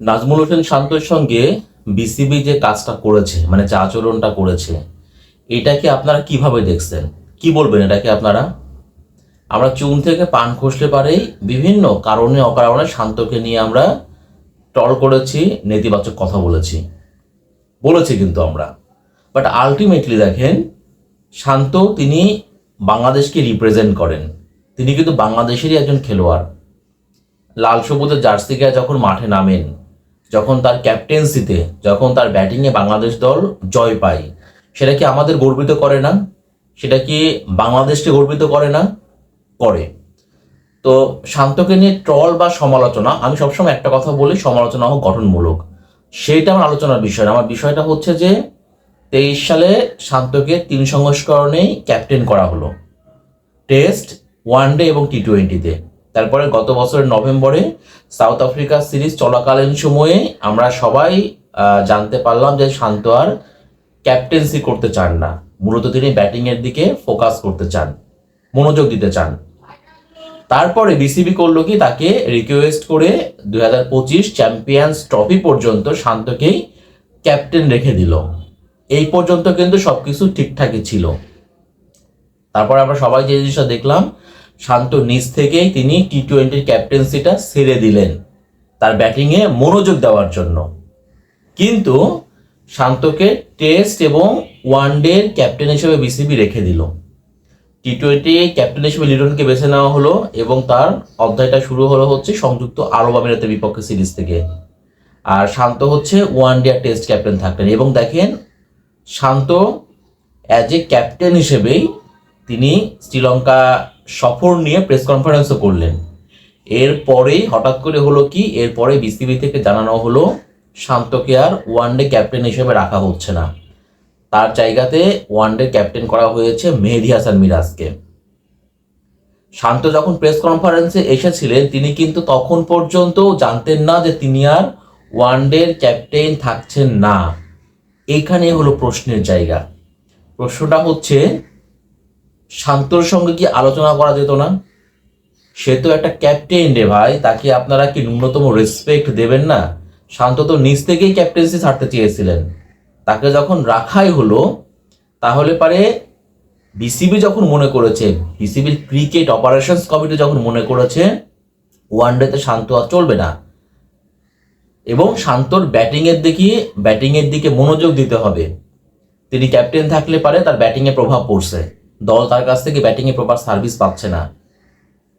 নাজমুল হোসেন শান্তর সঙ্গে বিসিবি যে কাজটা করেছে মানে যে আচরণটা করেছে, এটাকে আপনারা কীভাবে দেখছেন? কি বলবেন এটাকে আপনারা? আমরা চুন থেকে পান খসলে পারেই বিভিন্ন কারণে অকারণে শান্তকে নিয়ে আমরা টল করেছি, নেতিবাচক কথা বলেছি। বলেছি কিন্তু আমরা। বাট আলটিমেটলি দেখেন, শান্ত তিনি বাংলাদেশকে রিপ্রেজেন্ট করেন। তিনি কিন্তু বাংলাদেশেরই একজন খেলোয়াড়। লাল সবুজের জার্সি গায়ে যখন মাঠে নামেন যখন তার ক্যাপ্টেন্সিতে যখন তার ব্যাটিংয়ে বাংলাদেশ দল জয় পায়, সেটা কি আমাদের গর্বিত করে না? সেটা কি বাংলাদেশকে গর্বিত করে না? করে। তো শান্তকে নিয়ে ট্রল বা সমালোচনা, আমি সবসময় একটা কথা বলি, সমালোচনা হোক, গঠনমূলক। সেইটা আমার আলোচনার বিষয় আমার বিষয়টা হচ্ছে যে, তেইশ সালে শান্তকে তিন সংস্করণেই ক্যাপ্টেন করা হলো। টেস্ট ওয়ান ডে এবং টি টোয়েন্টিতে তারপরে গত বছরের নভেম্বরে সাউথ আফ্রিকা সিরিজ চলাকালীন সময়ে আমরা সবাই জানতে পারলাম যে শান্ত আর ক্যাপ্টেন্সি করতে চান না। মূলত তিনি ব্যাটিংয়ের দিকে ফোকাস করতে চান, মনোযোগ দিতে চান। তারপরে বিসিবি করল কি, তাকে রিকোয়েস্ট করে দুই হাজার পঁচিশ চ্যাম্পিয়ন্স ট্রফি পর্যন্ত শান্তকেই ক্যাপ্টেন রেখে দিল। এই পর্যন্ত কিন্তু সবকিছু ঠিকঠাকই ছিল। তারপর আমরা সবাই যে জিনিসটা দেখলাম শান্ত নিজ থেকেই তিনি টি টোয়েন্টির ক্যাপ্টেন্সিটা ছেড়ে দিলেন তার ব্যাটিংয়ে মনোযোগ দেওয়ার জন্য। কিন্তু শান্তকে টেস্ট এবং ওয়ান ডের ক্যাপ্টেন হিসেবে বিসিবি রেখে দিল। টি টোয়েন্টি ক্যাপ্টেন হিসেবে লিটনকে বেছে নেওয়া হলো এবং তার অধ্যায়টা শুরু হলো হচ্ছে সংযুক্ত আরব আমিরাতের বিপক্ষে সিরিজ থেকে। আর শান্ত হচ্ছে ওয়ান ডে টেস্ট ক্যাপ্টেন থাকলেন এবং দেখেন, শান্ত অ্যাজ এ ক্যাপ্টেন হিসেবেই তিনি শ্রীলঙ্কা সফর নিয়ে প্রেস কনফারেন্সও করলেন। এরপরেই হঠাৎ করে হলো কি এরপরে বিসিবি থেকে জানানো হলো, শান্তকে আর ওয়ান ডে ক্যাপ্টেন হিসেবে রাখা হচ্ছে না। তার জায়গাতে ওয়ান ডে ক্যাপ্টেন করা হয়েছে মেহেদি হাসান মিরাজকে। শান্ত যখন প্রেস কনফারেন্সে এসেছিলেন, তিনি কিন্তু তখন পর্যন্ত জানতেন না যে তিনি আর ওয়ান ডের ক্যাপ্টেন থাকছেন না। এইখানে হলো প্রশ্নের জায়গা। প্রশ্নটা হচ্ছে শান্তর সঙ্গে কি আলোচনা করা যেত না? সে তো একটা ক্যাপ্টেন রে ভাই, তাকে আপনারা কি ন্যূনতম রেসপেক্ট দেবেন না? শান্ত তো নিজ থেকেই ক্যাপ্টেন্সি ছাড়তে চেয়েছিলেন। তাকে যখন রাখাই হলো, তাহলে পারে বিসিবি যখন মনে করেছে বিসিবির ক্রিকেট অপারেশনস কমিটি যখন মনে করেছে ওয়ান ডেতে শান্ত আর চলবে না। এবং শান্তর ব্যাটিংয়ের দিকে ব্যাটিংয়ের দিকে মনোযোগ দিতে হবে। তিনি ক্যাপ্টেন থাকলে পারে তার ব্যাটিংয়ে প্রভাব পড়ছে। দল তার কাছ থেকে ব্যাটিংয়ে প্রপার সার্ভিস পাচ্ছে না।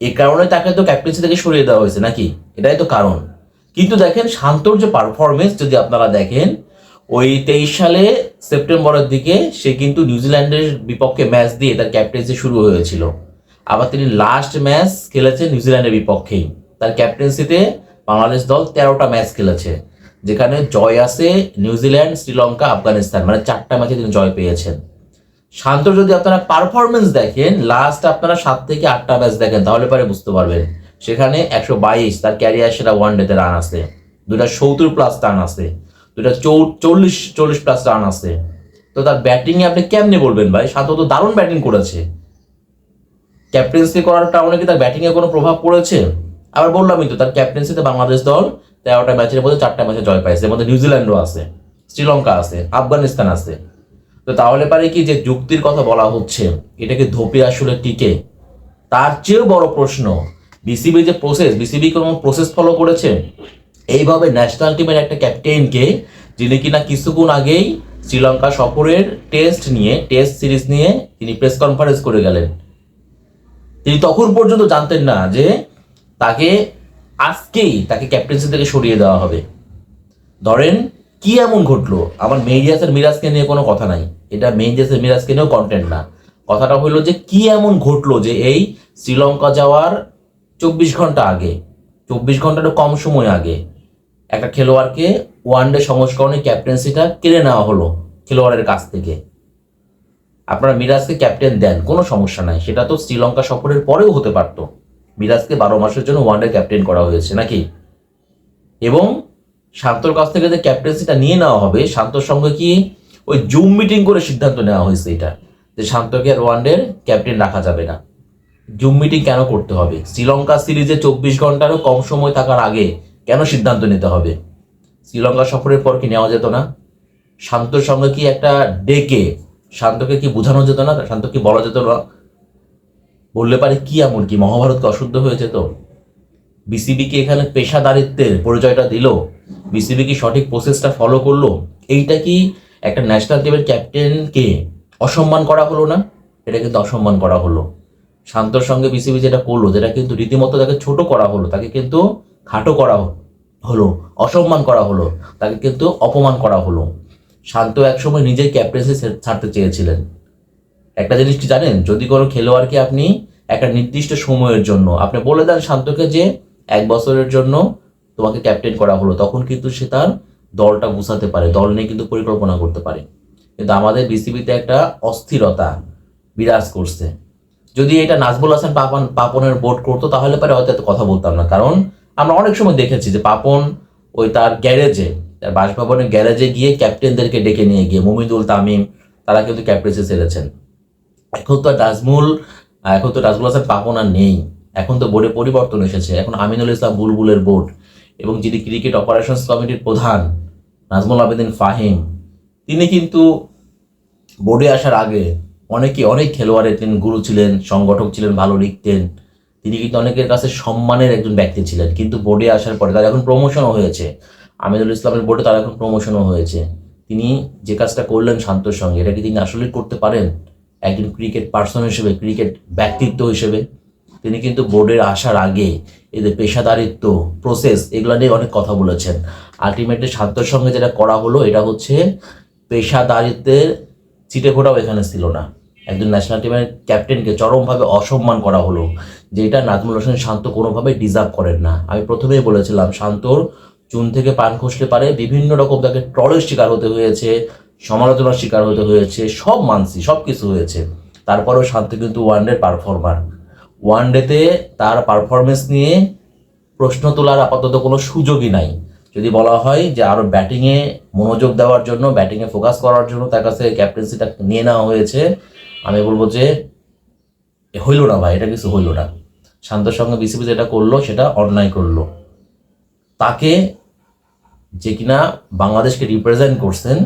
এ কারণে তাকে তো ক্যাপ্টেন্সি থেকে সরিয়ে দেওয়া হয়েছে নাকি? এটাই তো কারণ। কিন্তু দেখেন শান্তর যে পারফরমেন্স যদি আপনারা দেখেন, ওই তেইশ সালে সেপ্টেম্বরের দিকে সে কিন্তু নিউজিল্যান্ডের বিপক্ষে ম্যাচ দিয়ে তার ক্যাপ্টেন্সি শুরু হয়েছিল। আবার তিনি লাস্ট ম্যাচ খেলেছেন নিউজিল্যান্ডের বিপক্ষেই তার ক্যাপ্টেন্সিতে বাংলাদেশ দল তেরোটা ম্যাচ খেলেছে, যেখানে জয় আছে নিউজিল্যান্ড, শ্রীলঙ্কা, আফগানিস্তান মানে চারটা ম্যাচে তিনি জয় পেয়েছেন। শান্তর যদি আপনারা পারফরমেন্স দেখেন লাস্ট আপনারা সাত থেকে আটটা ম্যাচ দেখেন, তাহলে পরে বুঝতে পারবেন। সেখানে একশো বাইশ, তার ক্যারিয়ার সেটা ওয়ান ডেতে রান আছে দুটা সত্তর প্লাস রান আছে দুটা চল্লিশ চল্লিশ প্লাস রান আছে তো তার ব্যাটিংয়ে আপনি কেমনে বলবেন ভাই? শান্ত তো দারুণ ব্যাটিং করেছে। ক্যাপ্টেন্সি করার কারণে কি তার ব্যাটিংয়ে কোনো প্রভাব পড়েছে? আবার বললামই তো, তার ক্যাপ্টেন্সিতে বাংলাদেশ দল তেরোটা ম্যাচের মধ্যে চারটা ম্যাচে জয় পাইছে। এর মধ্যে নিউজিল্যান্ডও আছে, শ্রীলঙ্কা আছে, আফগানিস্তান আছে। তো তাহলে পারে কি যে যুক্তির কথা বলা হচ্ছে, এটাকে ধোপে আসলে টিকে? তার চেয়েও বড় প্রশ্ন বিসিবি যে প্রসেস বিসিবি কোনো প্রসেস ফলো করেছে? এইভাবে ন্যাশনাল টিমের একটা ক্যাপ্টেনকে যিনি কিনা কিছুক্ষণ আগেই শ্রীলঙ্কা সফরের টেস্ট নিয়ে টেস্ট সিরিজ নিয়ে তিনি প্রেস কনফারেন্স করে গেলেন। তিনি তখন পর্যন্ত জানতেন না যে তাকে আজকেই তাকে ক্যাপ্টেন্সি থেকে সরিয়ে দেওয়া হবে। ধরেন কি এমন ঘটলো? আমার মেহিজাসের মিরাজকে নিয়ে কোনো কথা নাই। এটা মেহিজাসের মিরাজকে নিয়েও কন্টেন্ট না। কথাটা হলো যে, কি এমন ঘটলো যে এই শ্রীলঙ্কা যাওয়ার চব্বিশ ঘণ্টা আগে, চব্বিশ ঘন্টারও কম সময় আগে, একটা খেলোয়াড়কে ওয়ান ডে সংস্করণে ক্যাপ্টেন্সিটা কেড়ে নেওয়া হলো খেলোয়াড়ের কাছ থেকে। আপনারা মিরাজকে ক্যাপ্টেন দেন, কোনো সমস্যা নাই। সেটা তো শ্রীলঙ্কা সফরের পরেও হতে পারতো। মিরাজকে বারো মাসের জন্য ওয়ান ডে ক্যাপ্টেন করা হয়েছে নাকি? এবং শান্তর কাছ থেকে যে ক্যাপ্টেন্সিটা নিয়ে নেওয়া হবে, শান্তর সঙ্গে কি ওই জুম মিটিং করে সিদ্ধান্ত নেওয়া হয়েছে এটা, যে শান্তকে ওয়ান ডের ক্যাপ্টেন রাখা যাবে না। জুম মিটিং কেন করতে হবে? শ্রীলঙ্কা সিরিজে চব্বিশ ঘন্টারও কম সময় থাকার আগে কেন সিদ্ধান্ত নিতে হবে? শ্রীলঙ্কা সফরের পর কি নেওয়া যেত না? শান্তর সঙ্গে কি একটা ডেকে শান্তকে কি বোঝানো যেত না? শান্ত কি বলা যেত না? বললে পারে কি এমন কি? মহাভারতকে অশুদ্ধ হয়ে যেত বিসিবি কি এখানে পেশাদারিত্বের পরিচয়টা দিল? বিসিবি কি সঠিক প্রসেসটা ফলো করল? এইটা কি একটা ন্যাশনাল টিমের ক্যাপ্টেনকে অসম্মান করা হলো না? এটা কিন্তু অসম্মান করা হলো। শান্তর সঙ্গে বিসিবি যেটা করল, যেটা কিন্তু রীতিমতো তাকে ছোট করা হলো, তাকে কিন্তু খাটো করা হলো, অসম্মান করা হলো, তাকে কিন্তু অপমান করা হলো। শান্ত একসময় নিজেই ক্যাপ্টেন্সি ছাড়তে চেয়েছিলেন। একটা জিনিস জানেন? যদি কোনো খেলোয়াড়কে আপনি একটা নির্দিষ্ট সময়ের জন্য, আপনি বলে দেন শান্তকে যে এক বছরের জন্য তোমাকে ক্যাপ্টেন করা হলো, তখন কিন্তু সে তার দলটা গুছাতে পারে, দল নিয়ে কিন্তু পরিকল্পনা করতে পারে। কিন্তু আমাদের বিসিবিতে একটা অস্থিরতা বিরাজ করছে। যদি এটা নাজবুল হাসান পাপন, পাপনের বোর্ড করতো, তাহলে পরে হয়তো এত কথা বলতাম না। কারণ আমরা অনেক সময় দেখেছি যে পাপন ওই তার গ্যারেজে, তার বাসভবনের গ্যারেজে গিয়ে ক্যাপ্টেনদেরকে ডেকে নিয়ে গিয়ে মুমিদুল তামিম, তারা কিন্তু ক্যাপ্টেন্সি ছেড়েছেন। এখন তো নাজমুল, এখন তো নাজমুল হাসান পাপন আর নেই। এখন তো বোর্ডে পরিবর্তন এসেছে। এখন আমিনুল ইসলাম বুলবুলের বোর্ড এবং যিনি ক্রিকেট অপারেশনস কমিটির প্রধান, নাজমুল আবেদিন ফাহিম, তিনি কিন্তু বোর্ডে আসার আগে অনেকে, অনেক খেলোয়াড়ের তিনি গুরু ছিলেন, সংগঠক ছিলেন, ভালো লিখতেন। তিনি কিন্তু অনেকের কাছে সম্মানের একজন ব্যক্তি ছিলেন। কিন্তু বোর্ডে আসার পরে তার এখন প্রমোশনও হয়েছে। আমিনুল ইসলামের বোর্ডে তার এখন প্রমোশনও হয়েছে। তিনি যে কাজটা করলেন শান্তর সঙ্গে, এটা কি তিনি আসলে করতে পারেন? একজন ক্রিকেট পার্সন হিসেবে ক্রিকেট ব্যক্তিত্ব হিসেবে। তিনি কিন্তু বোর্ডের আসার আগে এদের পেশাদারিত্ব প্রসেস এগুলো নিয়ে অনেক কথা বলেছেন। আলটিমেটলি শান্তর সঙ্গে যেটা করা হলো, এটা হচ্ছে পেশাদারিত্বের চিটে ফোটাও এখানে ছিল না। একজন ন্যাশনাল টিমের ক্যাপ্টেনকে চরমভাবে অসম্মান করা হলো, যেটা নাজমুল হোসেন শান্ত কোনোভাবে ডিজার্ভ করেন না। আমি প্রথমেই বলেছিলাম, শান্তর চুন থেকে পান খসতে পারে, বিভিন্ন রকম তাকে ট্রলের শিকার হতে হয়েছে, সমালোচনার শিকার হতে হয়েছে, সব মানসি সব কিছু হয়েছে। তারপরেও শান্ত কিন্তু ওয়ানডের পারফর্মার ওয়ানডেতে তার পারফরমেন্স নিয়ে প্রশ্ন তোলার আপাতত কোনো সুযোগই নাই। যদি বলা হয় যে আরও ব্যাটিংয়ে মনোযোগ দেওয়ার জন্য ব্যাটিংয়ে ফোকাস করার জন্য তার কাছে ক্যাপ্টেন্সিটা নিয়ে নেওয়া হয়েছে, আমি বলব যে হইল না ভাই, এটা কিছু হইল না। শান্তর সঙ্গে বিসিবি যেটা করল, সেটা অন্যায় করল। তাকে যে কিনা বাংলাদেশকে রিপ্রেজেন্ট করছেন,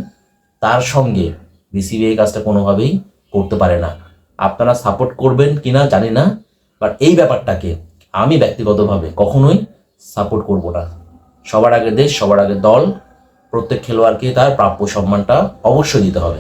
তার সঙ্গে বিসিবি এই কাজটা কোনোভাবেই করতে পারে না। আপনারা সাপোর্ট করবেন কিনা জানি না। বাট এই ব্যাপারটাকে আমি ব্যক্তিগতভাবে কখনোই সাপোর্ট করব না। সবার আগে দেশ, সবার আগে দল, প্রত্যেক খেলোয়াড়কে তার প্রাপ্য সম্মানটা অবশ্যই দিতে হবে।